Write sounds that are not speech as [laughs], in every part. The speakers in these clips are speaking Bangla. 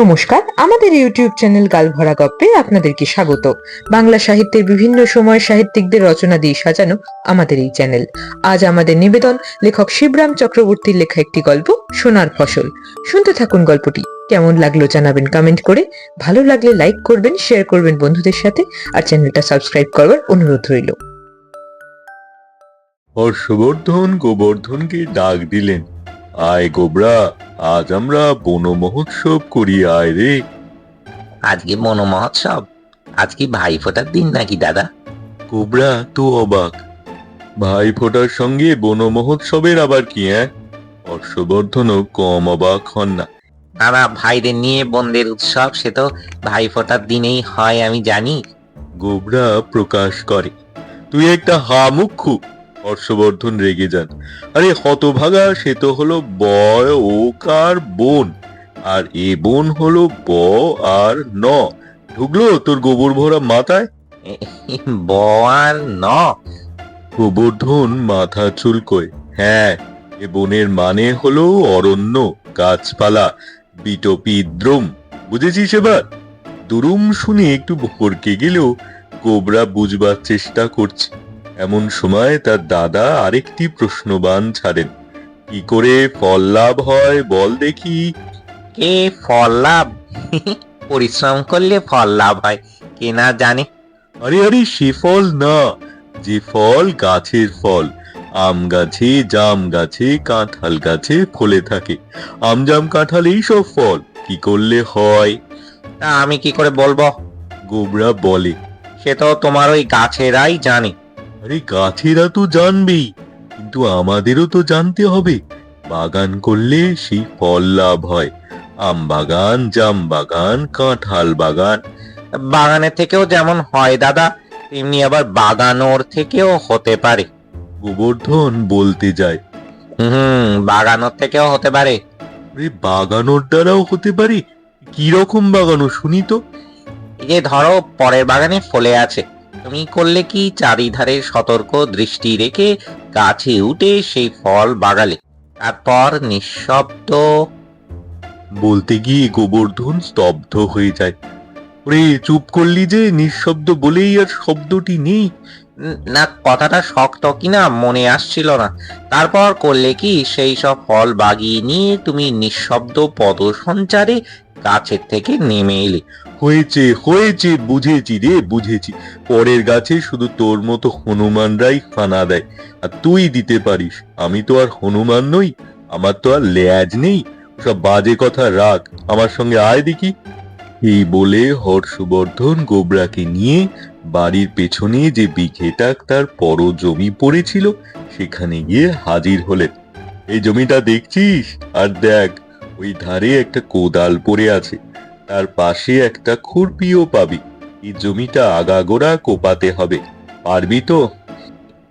নমস্কার, আমাদের ইউটিউব চ্যানেল গালভরা গপ্পে আপনাদেরকে স্বাগত। বাংলা সাহিত্যের বিভিন্ন সময় সাহিত্যিকদের রচনা দিয়ে সাজানো আমাদের এই চ্যানেল। আজ আমাদের নিবেদন, লেখক শিবরাম চক্রবর্তীর লেখা একটি গল্প, সোনার ফসল। শুনতে থাকুন গল্পটি। কেমন লাগল জানাবেন কমেন্ট করে। ভালো লাগলে লাইক করবেন শেয়ার করবেন বন্ধুদের সাথে, আর চ্যানেলটা সাবস্ক্রাইব করবার অনুরোধ রইল। হর্ষবর্ধন গোবর্ধনকে ডাক দিলেন। আয় গোবরা আজ আমরা বন মহোৎসব করি আয় রে। আজকে বন মহোৎসব আজ কি ভাই ফোটার দিন নাকি দাদা? গোবরা তো অবাক। ভাই ফোটার সঙ্গে বন মহোৎসবের আবার কি হ্যাঁ হর্ষবর্ধনও কম অবাক হন না। দাদা ভাইদের নিয়ে বোনদের উৎসব সে তো ভাই ফোটার দিনেই হয় আমি জানি। গোবরা প্রকাশ করে তুই একটা হামুক্ষু হর্ষবর্ধন রেগে যান। আরে হতভাগা সে তো হলো বয় ওকার বোন। আর এ বোন হলো ব আর ন। ঢুকলো তোর গোবর ভরা মাথায়? ব আর ন? গোবর্ধন মাথা চুলকোয়। হ্যাঁ এ বনের মানে হলো অরণ্য গাছপালা বিটপিদ্রম। বুঝেছিস এবার? দুরুম শুনে একটু ভরকে গেলেও কোবরা বুঝবার চেষ্টা করছে। এমন সময় তার দাদা আরেকটি প্রশ্নবান ছাড়েন। কি করে ফল লাভ হয় বল দেখি। কে ফল লাভ? [laughs] পরিশ্রম করলে ফল লাভ হয় কে না জানে। আরে আরে সে ফল না যে ফল গাছের ফল। আম গাছে জাম গাছে কাঁঠাল গাছে ফলে থাকে। আম জাম কাঁঠাল এইসব ফল কি করলে হয়? তা আমি কি করে বলব? গোবরা বলে। সে তো তোমার ওই গাছেরাই জানে। আরে গাছেরা তো জানবেই কিন্তু আমাদেরও তো জানতে হবে। বাগান করলে সেই ফল লাভ হয়। আম বাগান জাম বাগান কাঁঠাল বাগান। বাগানের থেকেও যেমন হয় দাদা তেমনি আবার বাগানোর থেকেও হতে পারে। গোবর্ধন বলতে যায়। হুম বাগানোর থেকেও হতে পারে। আরে বাগানোর দ্বারাও হতে পারে? কি রকম বাগানো শুনি তো? এই যে ধরো পরের বাগানে ফলে আছে। তুমি করলে কি? চারিধারে সতর্ক দৃষ্টি রেখে গাছে উঠে সেই ফল বাগালে। তারপর নিঃশব্দ বলতে গিয়ে গোবর্ধন স্তব্ধ হয়ে যায়। ওরে, চুপ করলি যে, নিঃশব্দ বলেই আর শব্দটি নেই। না, কথাটা শক্ত কিনা মনে আসছিল না। তারপর করলে কি, সেই সব ফল বাগিয়ে নিয়ে তুমি নিঃশব্দ পদ সঞ্চারে গাছের থেকে নেমে এলে। হয়েছে হয়েছে, বুঝেছি রে, বুঝেছি। পরের গাছে শুধু তোর মতো হনুমানরাই ফানা দেয়। আর তুই দিতে পারিস, আমি তো আর হনুমান নই, আমার তো আর ল্যাজ নেই। সব বাজে কথা, রাখ, আমার সঙ্গে আয় দেখি। এই বলে হর্ষবর্ধন গোবরাকে নিয়ে বাড়ির পেছনে যে বিঘেটা তার পর জমি পড়েছিল সেখানে গিয়ে হাজির হলেন। এই জমিটা দেখছিস? আর দেখ ওই ধারে একটা কোদাল পড়ে আছে। তার পাশে একটা খুরপিও পাবি। এই জমিটা আগাগোড়া কোপাতে হবে। পারবি তো?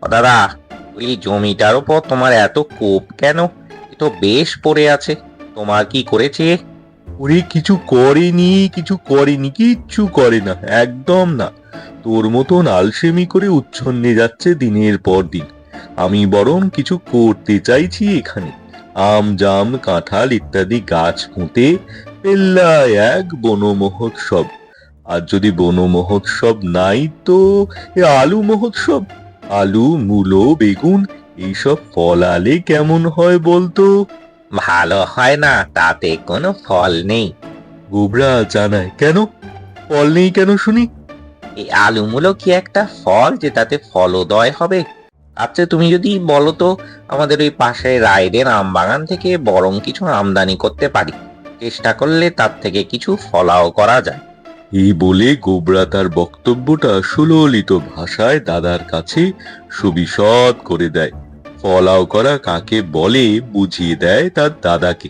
দাদা ওই জমিটার উপর তোমার এত কোপ কেন? এ তো বেশ পড়ে আছে। তোমার কি করেছে? ওরে কিছু করেনি কিছু করেনি কিচ্ছু করে না একদম না। তোর মতন আলসেমি করে উচ্ছন্নে যাচ্ছে দিনের পর দিন। আমি বরং কিছু করতে চাইছি এখানে। আম জাম কাঁঠাল ইত্যাদি গাছ পুঁতে পেল্লায় এক বন মহোৎসব আর যদি বন মহোৎসব নাই তো এ আলু মহোৎসব? আলু মূলো বেগুন এইসব ফলালে কেমন হয় বলতো? ভালো হয় না তাতে কোনো ফল নেই। গোবরা জানায় কেন? ফল নেই কেন শুনি? এই আলুমূলো কি একটা ফল যে তাতে ফলদয় হবে? আচ্ছা তুমি যদি বলো তো আমাদের ওই পাশে রায়দের আম বাগান থেকে বরং কিছু আমদানি করতে পারি। চেষ্টা করলে তার থেকে কিছু ফলাও করা যায়। এই বলে গোবরা তার বক্তব্যটা সুললিত ভাষায় দাদার কাছে সুবিশদ করে দেয়। ফলাও করা কাকে বলে বুঝিয়ে দেয় তার দাদাকে।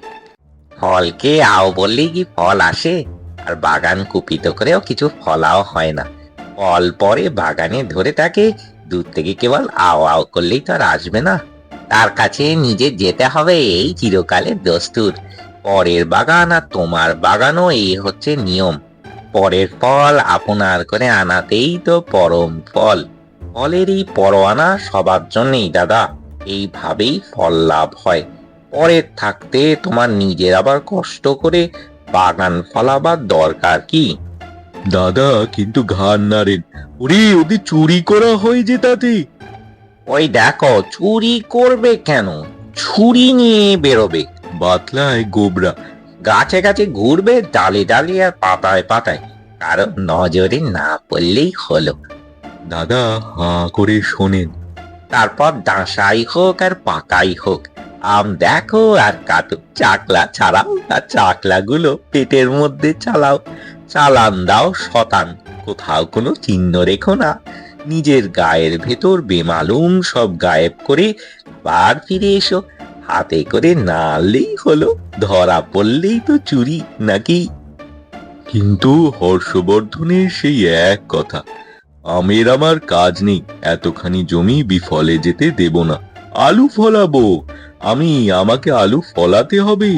ফলকে আও বললেই কি ফল আসে? আর বাগান কুপিত করেও কিছু ফলাও হয় না। ফল পরে বাগানে ধরে থাকে দূর থেকে কেবল আও আও করলেই তো আর আসবে না। তার কাছে নিজে যেতে হবে এই চিরকালের দস্তুর। পরের বাগান আর তোমার বাগানও এই হচ্ছে নিয়ম। পরের ফল আপনার করে আনাতেই তো পরম ফল। ফলের এই পরোয়ানা সবার জন্যেই দাদা, এইভাবেই ফল লাভ হয়। পরের থাকতে তোমার নিজের আবার কষ্ট করে বাগান ফলাবার দরকার কি? দাদা কিন্তু ঘাড় নাড়েন। ওরে ওদের চুরি করা হয় যে তাতে? ওই দেখো চুরি করবে কেন? ছুরি নিয়ে বেরোবে। বাতলায় গোবরা। গাছে গাছে ঘুরবে ডালে ডালে আর পাতায় পাতায়। কারণ নজরে না পড়লেই হলো। দাদা হাঁ করে শোনেন। তারপর ডাঁসাই হোক আর পাকাই হোক। আম দেখো আর কাটো চাকলা ছাড়াও আর চাকলাগুলো পেটের মধ্যে চালাও। চালান দাও শতান, কোথাও কোনো চিহ্ন রেখো না। নিজের গায়ের ভেতর বেমালুম সব গায়েব করে বার ফিরে এসো। হাতে করে না আনলেই হলো, ধরা পড়লেই তো চুরি, নাকি? কিন্তু হর্ষবর্ধনের সেই এক কথা, আমের আমার কাজ নেই, এতখানি জমি বিফলে যেতে দেব না। আলু ফলাবো, আমি আমাকে আলু ফলাতে হবে।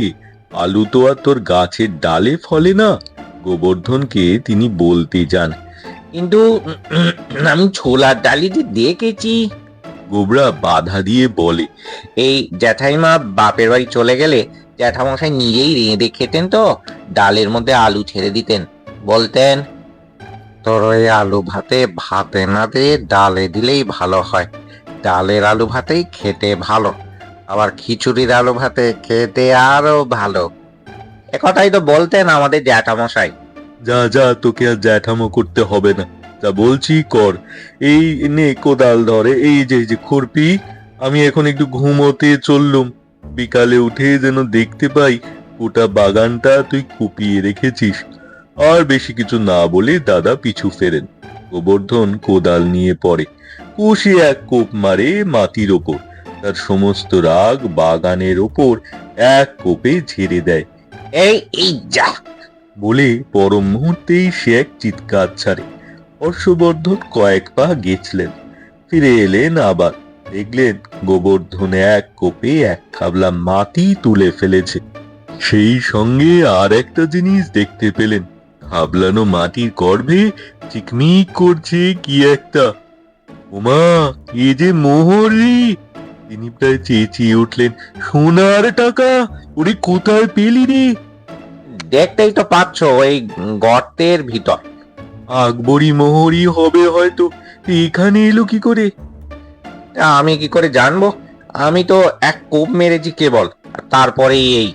আলু তো আর তোর গাছের ডালে ফলে না। গোবর্ধনকে তিনি বলতে যান কিন্তু আমি ছোলার ডালিতে দেখেছি। গোবরা বাধা দিয়ে বলে, এই জ্যাঠাইমা, বাপের বাড়ি চলে গেলে জ্যাঠামশাই নিজেই রেঁধে খেতেন তো, ডালের মধ্যে আলু ছেড়ে দিতেন। বলতেন, তোর ওই আলু ভাতে ভাতে না দিয়ে ডালে দিলেই ভালো হয়, ডালের আলু ভাতেই খেতে ভালো, আবার খিচুড়ির আলু ভাতে খেতে আরও ভালো। এ কথাই তো বলতেন আমাদের জ্যাঠামশাই। যা যা, তোকে আর জ্যাঠামো করতে হবে না। যা বলছি কর। এই নে কোদাল ধরে, এই যে যে খুরপি, আমি এখন একটু ঘুমোতে চললুম। বিকালে উঠে যেন দেখতে পাই, গোটা বাগানটা তুই কুপিয়ে রেখেছিস। আর বেশি কিছু না বলে দাদা পিছু ফেরেন। গোবর্ধন কোদাল নিয়ে পড়ে। কষে এক কোপ মারে মাটির ওপর। তার সমস্ত রাগ বাগানের ওপর এক কোপে ঝেড়ে দেয়। বলে পরম মুহূর্তেই সে এক চিৎকার ছাড়ে। হর্ষবর্ধন কয়েক পা গেছিলেন ফিরে এলেন আবার। দেখলেন গোবর্ধন এক কোপে এক খাবলা মাটি তুলে ফেলেছে। সেই সঙ্গে আর একটা জিনিস দেখতে পেলেন। খাবলানো মাটির গর্ভে চিকমিক করছে কি একটা। ওমা এ যে মোহরি! তিনি প্রায় চেঁচিয়ে উঠলেন। সোনার টাকা? ওরে কোথায় পেলি রে? দেখতেই তো পাচ্ছ ওই গর্তের ভিতর। আকবরী মোহরই হবে হয়তো। এখানে এলো কি করে? আমি কি করে জানব? আমি তো এক কোপ মেরেছি কেবল আর তারপরেই এই।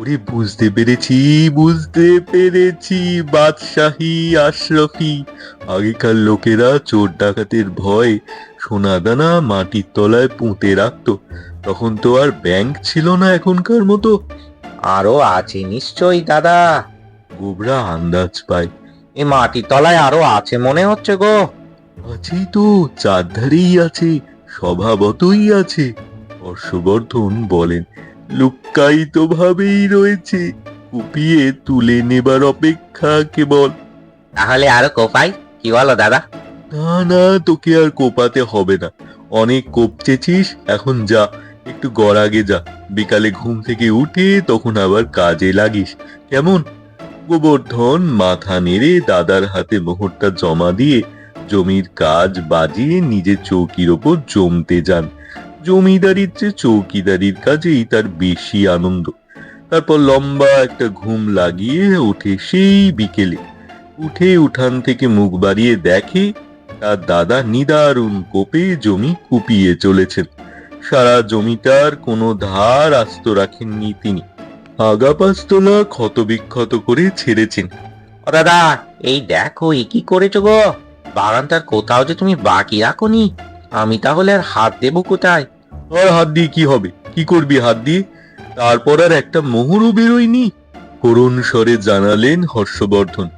ওরে বুঝতে পেরেছি বুঝতে পেরেছি বাদশাহী আশরাফি। আগেকার লোকেরা চোর ডাকাতের ভয় সোনাদানা মাটির তলায় পুঁতে রাখতো। তখন তো আর ব্যাংক ছিল না এখনকার মতো। আরও আছে নিশ্চয়ই দাদা। গোবরা আন্দাজ পায়। এ মাটির তলায় আরও আছে মনে হচ্ছে গো। আছেই তো চারধারেই আছে স্বভাবতই আছে হর্ষবর্ধন বলেন। লুক্কায়িত ভাবেই রয়েছে কুপিয়ে তুলে নেবার অপেক্ষা কেবল। তাহলে আরও কোপাই কি বলো দাদা? না না, তোকে আর কোপাতে হবে না। অনেক কোপচেছিস এখন যা, একটু গড়াগে যা। বিকালে ঘুম থেকে উঠে তখন আবার কাজে লাগিস। কেমন? গোবর্ধন মাথা নেড়ে দাদার হাতে মোহরটা জমা দিয়ে জমির কাজ বাজিয়ে নিজের চৌকির ওপর জমতে যান। জমিদারির চেয়ে চৌকিদারির কাজেই তার বেশি আনন্দ। তারপর লম্বা একটা ঘুম লাগিয়ে ওঠে সেই বিকেলে। উঠে উঠান থেকে মুখ বাড়িয়ে দেখে তার দাদা নিদারুণ কোপে জমি কুপিয়ে চলেছেন। সারা জমিটার কোনো ধার আস্ত রাখেননি তিনি। আগাপাস্তলা ক্ষতবিক্ষত করে ছেড়েছেন। ও দাদা এই দেখো এ কি করেছ গো? বাগানটার কোথাও যে তুমি বাকি রাখোনি। আমি তাহলে আর হাত দেবো কোথায়? আর হাত দিয়ে কি হবে? কি করবি হাত দিয়ে? তারপর আর একটা মোহরও বেরোয়নি। করুণ স্বরে জানালেন হর্ষবর্ধন।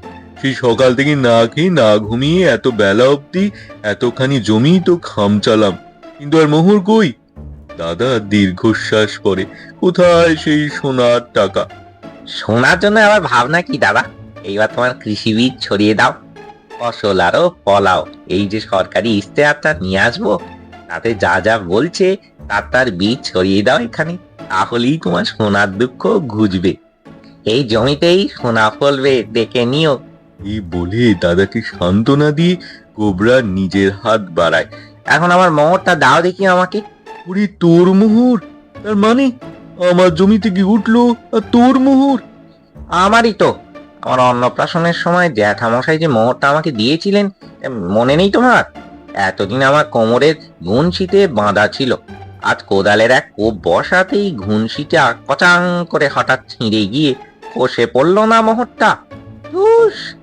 সেই সকাল থেকে না খেয়ে না ঘুমিয়ে এত বেলা অবধি এতখানি জমি তো খামচালাম কিন্তু আর মোহর কই? দাদা দীর্ঘশ্বাস পরে কোথায় সেই সোনার টাকা? শোনার জন্য আবার ভাবনা কি দাদা? এইবার তোমার কৃষি বীজ ছড়িয়ে দাও, ফসল আরও ফলাও। এই যে সরকারি ইস্তেহারটা নিয়ে আসব, তাতে যা যা বলছে, তার তার বীজ ছড়িয়ে দাও এখানে। তাহলেই তোমার সোনার দুঃখ ঘুজবে এই জমিতেই সোনা ফলবে, দেখে নিও। এই বলে দাদাকে সান্ত্বনা দিয়ে কোবরা নিজের হাত বাড়ায়। এখন আমার মোহরটা দাও দেখি আমাকে। ওরে তোর মোহর? তার মানে আমার জমি থেকে উঠল আর তোর মোহর? আমারই তো। আমার অন্নপ্রাশনের সময় জ্যাঠামশাই যে মোহরটা আমাকে দিয়েছিলেন মনে নেই তোমার? এতদিন আমার কোমরের ঘুনশিতে বাঁধা ছিল। আজ কোদালের এক কোপ বসাতেই ঘুনশিটা কচাং করে হঠাৎ ছিঁড়ে গিয়ে খসে পড়ল না মোহরটা। ধুস,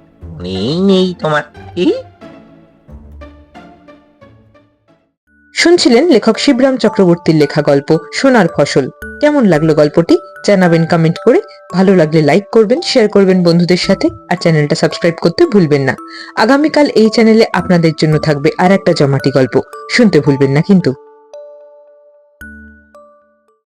শুনছিলেন লেখক শিবরাম চক্রবর্তীর লেখা গল্প, সোনার ফসল। কেমন লাগল গল্পটি? জানাবেন কমেন্ট করে। ভালো লাগলে লাইক করবেন শেয়ার করবেন বন্ধুদের সাথে, আর চ্যানেলটা সাবস্ক্রাইব করতে ভুলবেন না। আগামীকাল এই চ্যানেলে আপনাদের জন্য থাকবে আর একটা জমাটি গল্প। শুনতে ভুলবেন না কিন্তু।